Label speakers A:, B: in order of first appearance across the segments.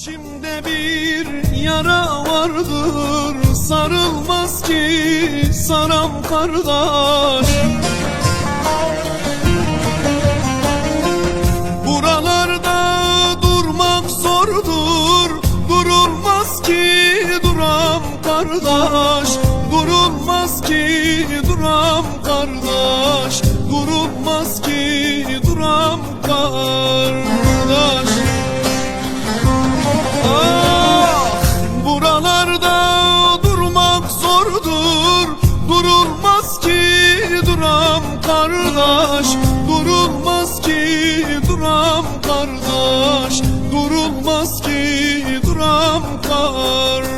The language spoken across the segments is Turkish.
A: İçimde bir yara vardır. Sarılmaz ki saram kardeş. Buralarda durmak zordur. Durulmaz ki duram kardeş. Durulmaz ki duram kardeş. Durulmaz ki duram kardeş kardeş. Durulmaz ki duram kardeş. Durulmaz ki duram kardeş.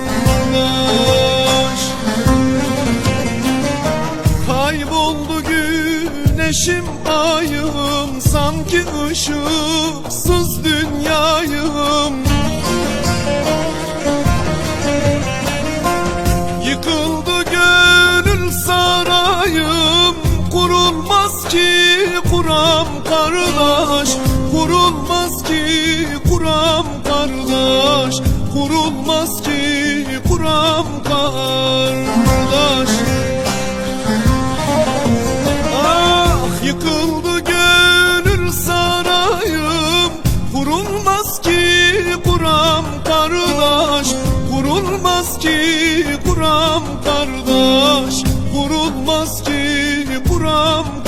A: Kayboldu güneşim ayım. Sanki ışıksız dünyayım ki kuram kardeş Kurulmaz ki kuram kardeş Kurulmaz ki kuram kardeş. Ah yıkıldı gönül sarayım Kurulmaz ki kuram kardeş Kurulmaz ki kuram kardeş Kurulmaz ki kuram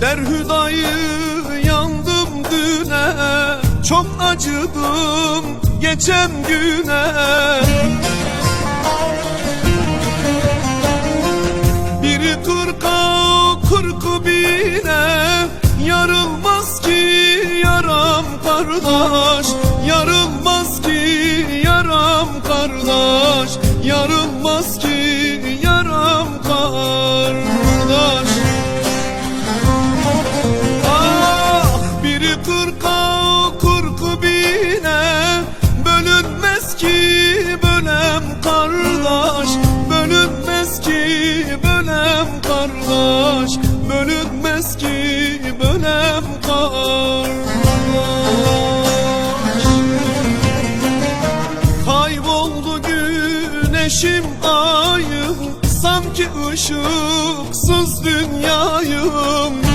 A: Derhüdayı yandım düne Çok acıdım geçen güne. Biri kırka kırkı bine Yarılmaz ki yaram kardeş. Yarılmaz ki yaram kardeş Yarılmaz ki güneşim ayım Sanki ışıksız dünyayım